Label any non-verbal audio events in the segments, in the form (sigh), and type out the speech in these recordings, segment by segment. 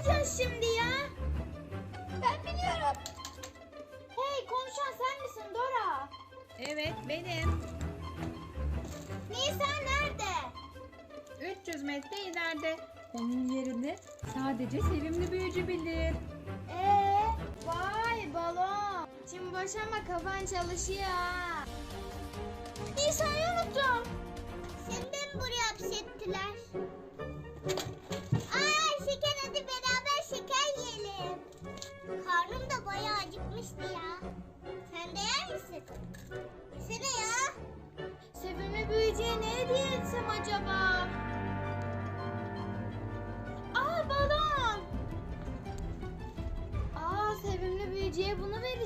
yapacağız şimdi ya? Ben biliyorum. Hey konuşan sen misin Dora? Evet benim. Nisa nerede? 300 metre ileride. Onun yerini sadece sevimli büyücü bilir. Ee, vay balon. Şimdi boş ama kafan çalışıyor. Nisa'yı unuttum. Seni de mi buraya hapsettiler? Sen de yer misin? Yesene ya. Sevimli büyücüye ne hediye etsem acaba? Aa balon. Aa sevimli büyücüye bunu vereceğim.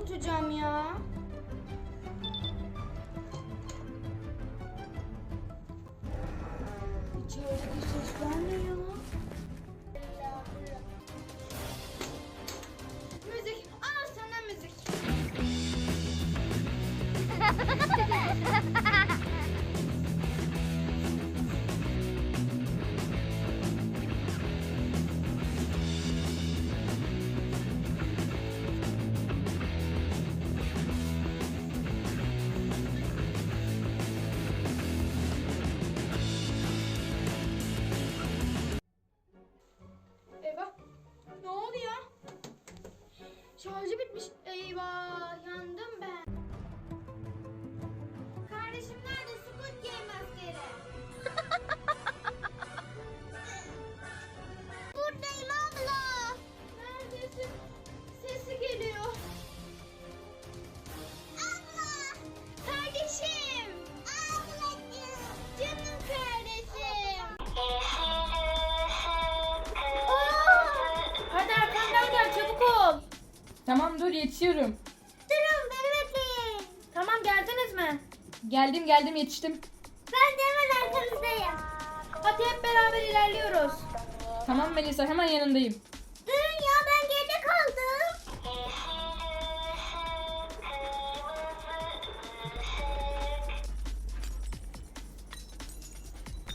okutacağım ya? İçeride ses var mı ya? Şarjı bitmiş. Eyvah. Yandım ben. Kardeşim nerede? Squid Game Tamam dur yetişiyorum. Durun beni bekleyin. Tamam geldiniz mi? Geldim geldim yetiştim. Ben de hemen arkanızdayım. Hadi hep beraber ilerliyoruz. Tamam Melisa hemen yanındayım. Durun ya ben geride kaldım.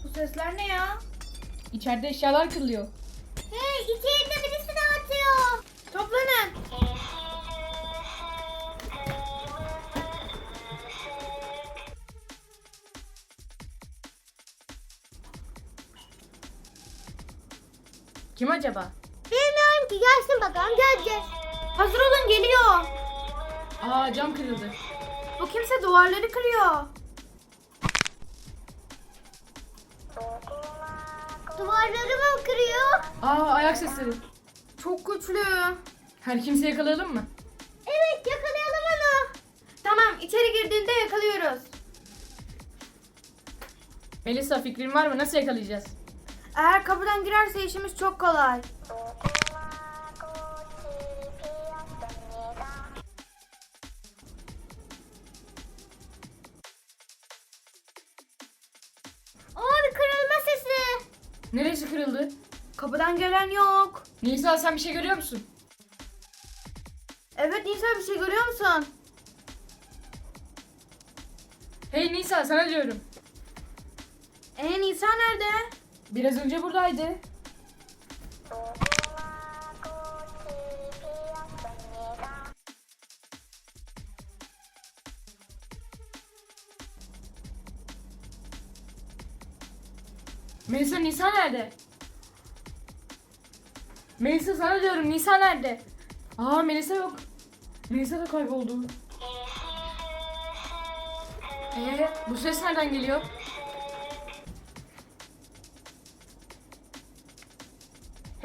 Bu sesler ne ya? İçeride eşyalar kırılıyor. Hey içeride acaba? Bilmiyorum ki gelsin bakalım göreceğiz. Hazır olun geliyor. Aa cam kırıldı. Bu kimse duvarları kırıyor. Duvarları mı kırıyor? Aa ayak sesleri. Çok güçlü. Her kimse yakalayalım mı? Evet yakalayalım onu. Tamam içeri girdiğinde yakalıyoruz. Melisa fikrin var mı? Nasıl yakalayacağız? Eğer kapıdan girerse işimiz çok kolay. Aa bir kırılma sesi. Neresi kırıldı? Kapıdan gelen yok. Nisa sen bir şey görüyor musun? Evet Nisa bir şey görüyor musun? Hey Nisa sana diyorum. Ee Nisa nerede? Biraz önce buradaydı. Melisa Nisa nerede? Melisa sana diyorum Nisa nerede? Aa Melisa yok. Melisa da kayboldu. Ee, ee bu ses nereden geliyor?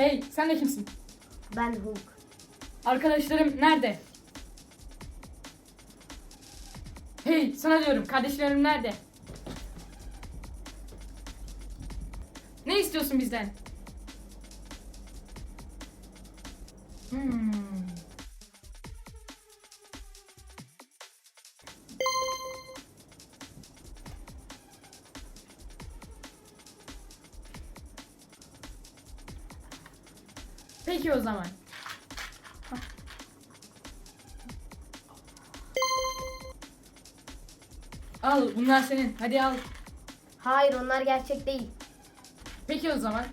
Hey, sen de kimsin? Ben Hulk. Arkadaşlarım nerede? Hey, sana diyorum, kardeşlerim nerede? Ne istiyorsun bizden? Hmm. O zaman. Al, bunlar senin. Hadi al. Hayır onlar gerçek değil. Peki o zaman.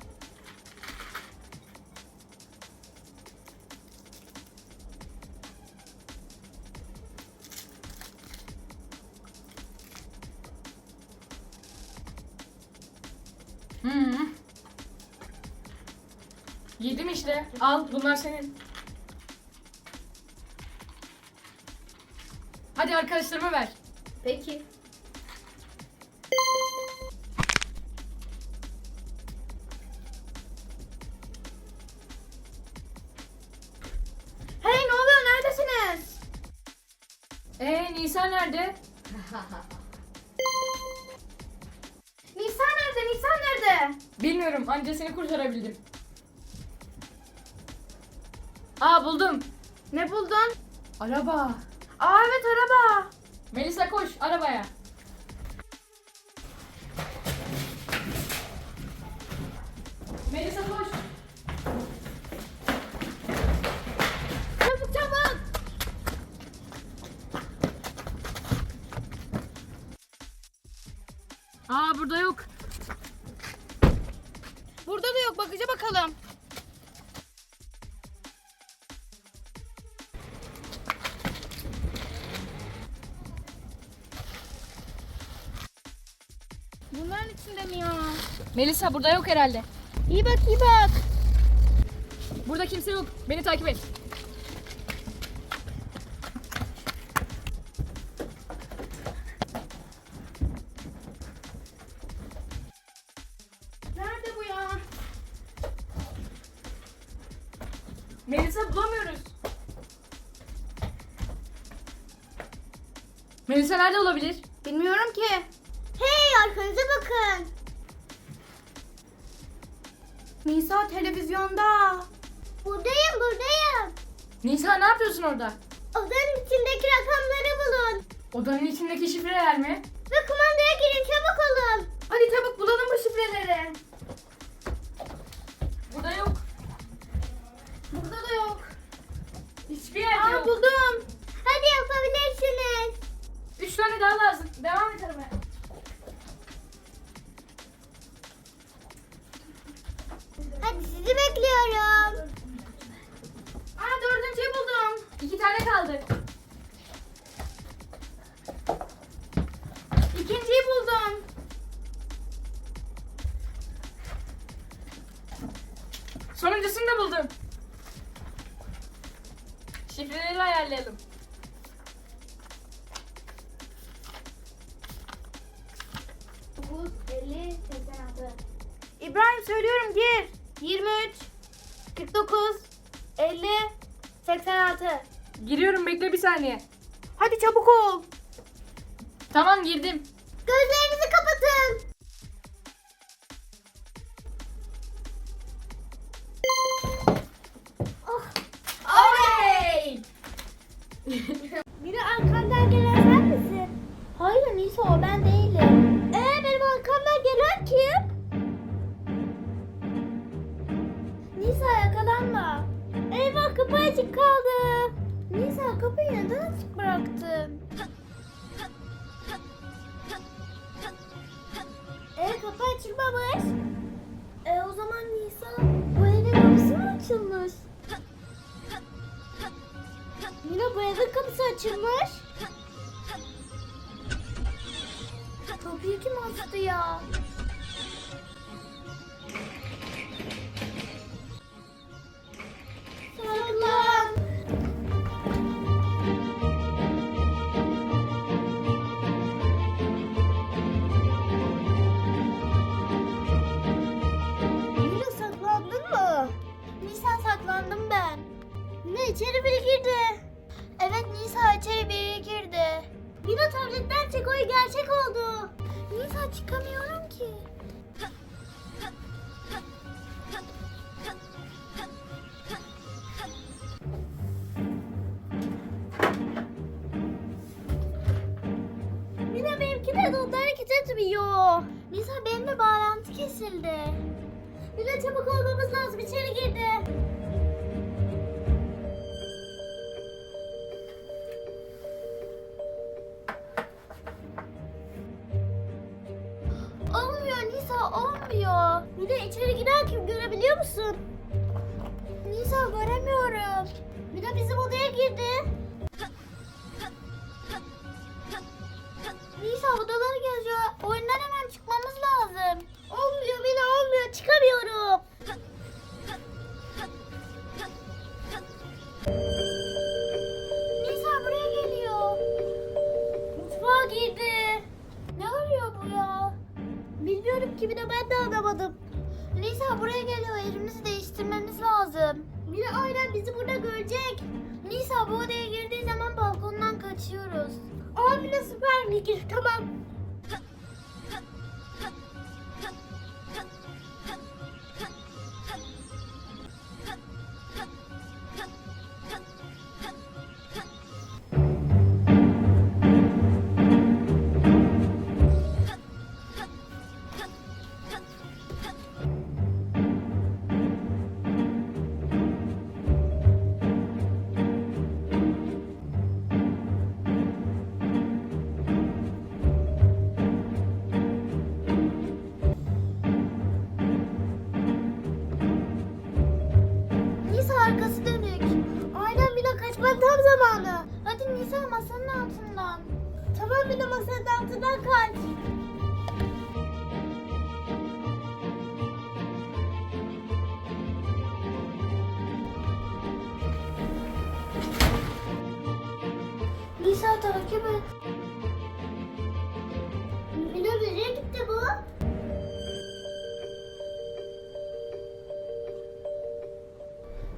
Hmm. Yedim işte. Al bunlar senin. Hadi arkadaşlarıma ver. Peki. Hey ne oluyor neredesiniz? Ee Nisa nerede? (laughs) Nisan nerede? Nisan nerede? Bilmiyorum anca seni kurtarabildim. Buldum. Ne buldun? Araba. Aa evet araba. Melisa koş arabaya. Melisa koş. Çabuk çabuk. Aa burada yok. Burada da yok bakıcı bakalım. Melisa burada yok herhalde. İyi bak iyi bak. Burada kimse yok. Beni takip et. Nerede bu ya? Melisa bulamıyoruz. Melisa nerede olabilir? Bilmiyorum ki. Hey arkanıza bakın. Nisa televizyonda. Buradayım buradayım. Nisa ne yapıyorsun orada? Odanın içindeki rakamları bulun. Odanın içindeki şifreler mi? Ve kumandaya girin çabuk olun. Hadi çabuk bulalım bu şifreleri. Burada yok. Burada da yok. Hiçbir yerde Aa yok. buldum. Hadi yapabilirsiniz. Üç tane daha lazım. Devam et aramaya. Sizi bekliyorum. Aa dördüncüyü buldum. İki tane kaldı. Saniye. Hadi çabuk ol. Tamam girdim. Gözlerinizi kapatın. Oley! (laughs) Biri arkandan gelen sen misin? Hayır Nisa o ben değilim. Ee benim arkamdan gelen kim? Nisa yakalanma. Eyvah kapı açık kaldı. Nisa kapıyı neden açık bıraktın? Ee kapı açılmamış. E o zaman Nisa bu evin kapısı mı açılmış? Nina bu evin kapısı açılmış. Kapıyı kim açtı ya? Donda hareket etmiyor. Nisa benimle bağlantı kesildi. Mina çabuk olmamız lazım içeri girdi.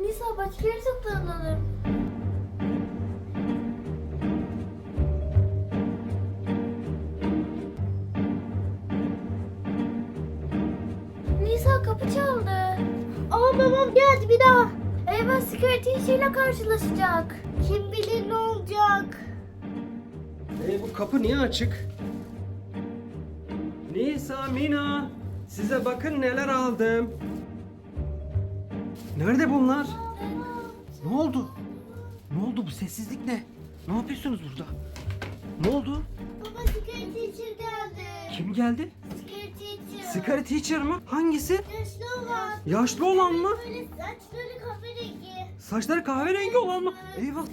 Nisa başka yere saklanalım. Nisa kapı çaldı. Aa babam geldi bir daha. Eyvah security işiyle karşılaşacak. Kim bilir ne olacak. E, bu kapı niye açık? Nisa, Mina. Size bakın neler aldım. Nerede bunlar? Ne oldu? Ne oldu bu sessizlik ne? Ne yapıyorsunuz burada? Ne oldu? Baba security teacher geldi. Kim geldi? Security teacher. Scary Teacher mı? Hangisi? Yaşlı olan. Yaşlı olan mı? Böyle saçları kahverengi. Saçları kahverengi olan mı? Eyvah.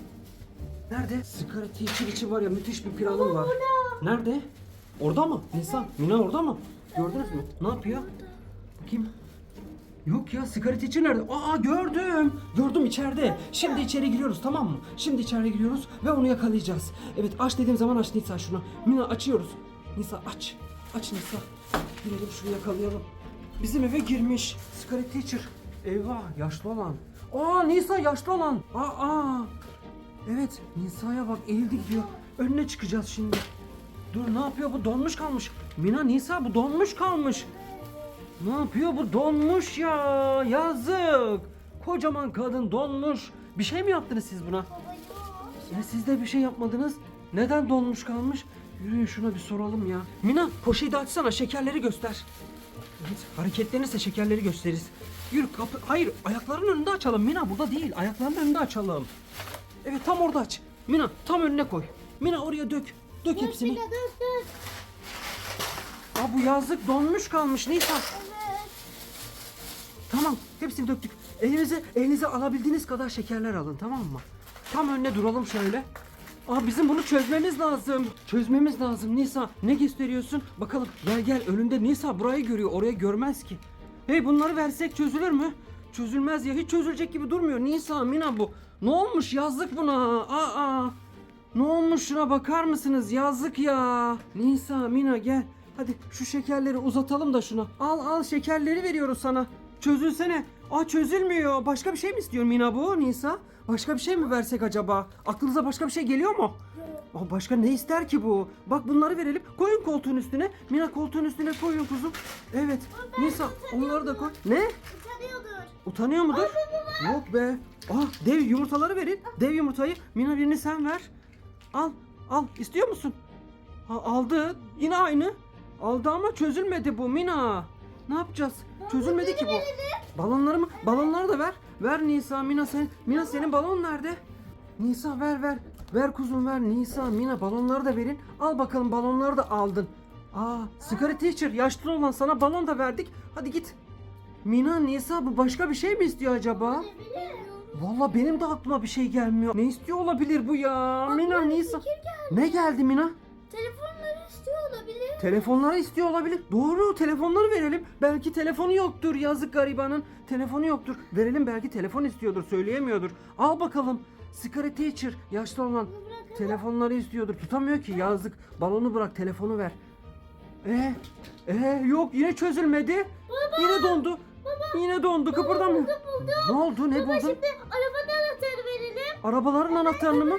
Nerede? Scary Teacher için var ya müthiş bir planım var. Nerede? Orada mı? Nisa, Mina orada mı? Gördünüz mü? Ne yapıyor? Bakayım. Yok ya sigaret için nerede? Aa gördüm. Gördüm içeride. Şimdi içeri giriyoruz tamam mı? Şimdi içeri giriyoruz ve onu yakalayacağız. Evet aç dediğim zaman aç Nisa şunu. Mina açıyoruz. Nisa aç. Aç Nisa. Girelim şunu yakalayalım. Bizim eve girmiş. Sigaret teacher. Eyvah yaşlı olan. Aa Nisa yaşlı olan. Aa, aa. Evet Nisa'ya bak eğildi gidiyor. Önüne çıkacağız şimdi. Dur ne yapıyor bu donmuş kalmış. Mina Nisa bu donmuş kalmış. Ne yapıyor bu donmuş ya yazık. Kocaman kadın donmuş. Bir şey mi yaptınız siz buna? Ya siz de bir şey yapmadınız. Neden donmuş kalmış? Yürüyün şuna bir soralım ya. Mina poşeti açsana şekerleri göster. Evet, hareketlenirse şekerleri gösteririz. Yürü kapı. Hayır ayaklarının önünde açalım. Mina burada değil. Ayaklarının önünde açalım. Evet tam orada aç. Mina tam önüne koy. Mina oraya dök. Dök hepsini. Mina dur dur. Aa bu yazlık donmuş kalmış Nisa. Tamam hepsini döktük. Elinize elinize alabildiğiniz kadar şekerler alın tamam mı? Tam önüne duralım şöyle. Aa bizim bunu çözmemiz lazım. Çözmemiz lazım Nisa. Ne gösteriyorsun? Bakalım gel gel önünde Nisa burayı görüyor. Oraya görmez ki. Hey bunları versek çözülür mü? Çözülmez ya. Hiç çözülecek gibi durmuyor. Nisa, Mina bu. Ne olmuş? Yazlık buna. Aa. Ne olmuş şuna bakar mısınız? Yazlık ya. Nisa, Mina gel. Hadi şu şekerleri uzatalım da şuna. Al al şekerleri veriyoruz sana. Çözülsene. Aa çözülmüyor. Başka bir şey mi istiyor Mina bu Nisa? Başka bir şey mi versek acaba? Aklınıza başka bir şey geliyor mu? Aa, başka ne ister ki bu? Bak bunları verelim. Koyun koltuğun üstüne. Mina koltuğun üstüne koyun kuzum. Evet. Nisa onları da koy. Ne? Utanıyordur. Utanıyor mudur? Yok be. Ah dev yumurtaları verin. Dev yumurtayı. Mina birini sen ver. Al. Al. İstiyor musun? Ha, aldı. Yine aynı. Aldı ama çözülmedi bu Mina. Ne yapacağız? Çözülmedi ki bu. Balonları mı? Balonları da ver. Ver Nisa, Mina sen. Mina senin balon nerede? Nisa ver ver. Ver kuzum ver. Nisa, Mina balonları da verin. Al bakalım balonları da aldın. Aa, Scary Teacher yaşlı olan sana balon da verdik. Hadi git. Mina, Nisa bu başka bir şey mi istiyor acaba? Valla benim de aklıma bir şey gelmiyor. Ne istiyor olabilir bu ya? Mina, Nisa. Ne geldi Mina? Olabilir. Telefonları istiyor olabilir. Doğru telefonları verelim. Belki telefonu yoktur yazık garibanın. Telefonu yoktur. Verelim belki telefon istiyordur söyleyemiyordur. Al bakalım. Scary Teacher yaşlı olan telefonları istiyordur. Tutamıyor ki yazık. Balonu bırak telefonu ver. Ee, ee yok yine çözülmedi. Yine dondu. Yine dondu kıpırdamıyor. Ne oldu ne buldun? Arabanın anahtarı verelim. Arabaların anahtarını mı?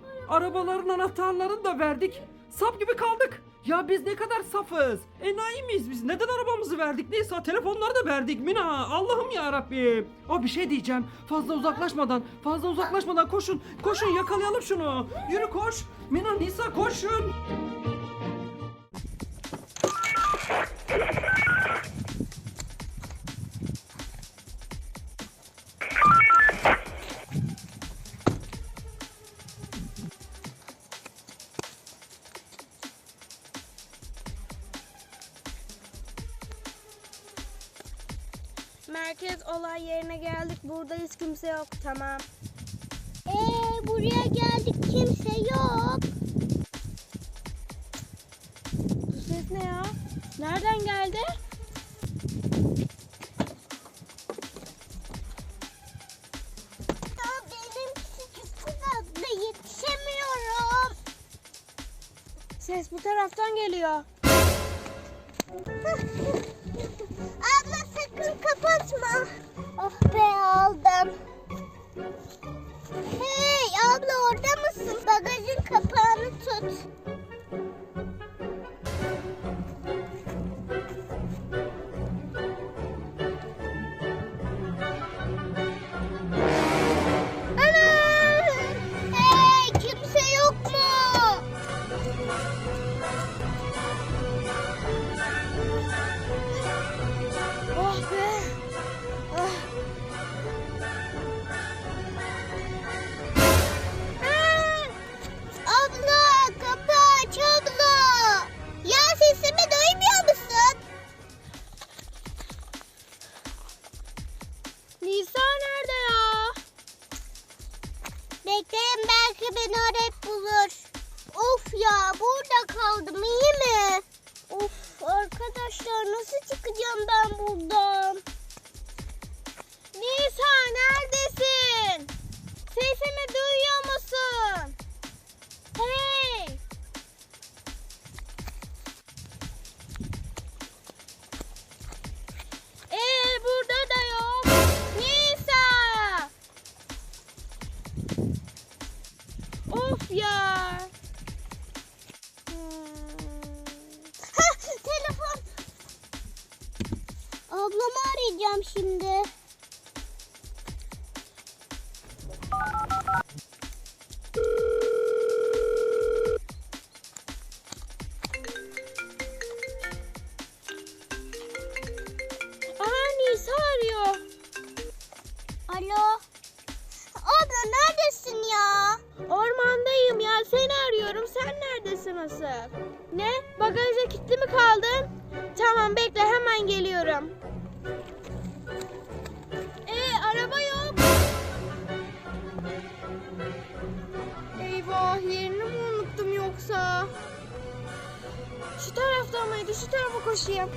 Arabaların anahtarlarını da verdik. Sap gibi kaldık. Ya biz ne kadar safız. Enayi miyiz biz? Neden arabamızı verdik? Neyse telefonları da verdik Mina. Allah'ım ya Rabbim. O bir şey diyeceğim. Fazla uzaklaşmadan, fazla uzaklaşmadan koşun. Koşun yakalayalım şunu. Yürü koş. Mina, Nisa koşun. Yerine geldik. Buradayız kimse yok. Tamam. Ee buraya geldik kimse yok. Bu ses ne ya? Nereden geldi? Benimkisi çok hızlı yetişemiyorum. Ses bu taraftan geliyor. (laughs) Abla sakın kapatma. Oh be aldım. Hey abla orada mısın? Bagajın kapağını tut. neredesin ya? Ormandayım ya seni arıyorum sen neredesin asıl? Ne bagajda kilitli mi kaldın? Tamam bekle hemen geliyorum. Ee araba yok. Eyvah yerini mi unuttum yoksa? Şu tarafta mıydı şu tarafa koşayım.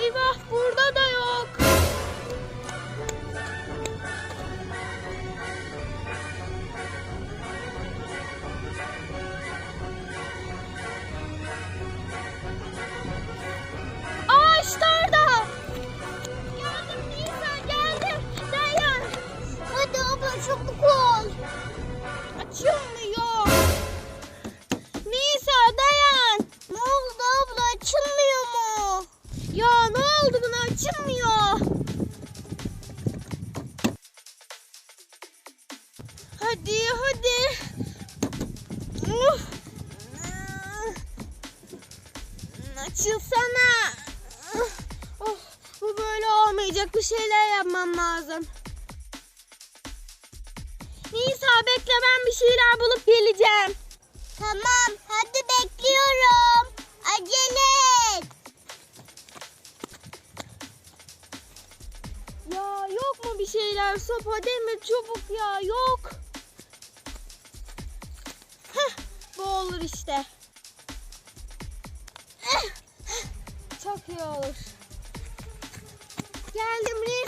Eyvah burada da yok. Yok mu bir şeyler? Sopa, demir, çubuk ya yok. Heh, bu olur işte. Eh, eh. Çok iyi olur. Geldim Rin.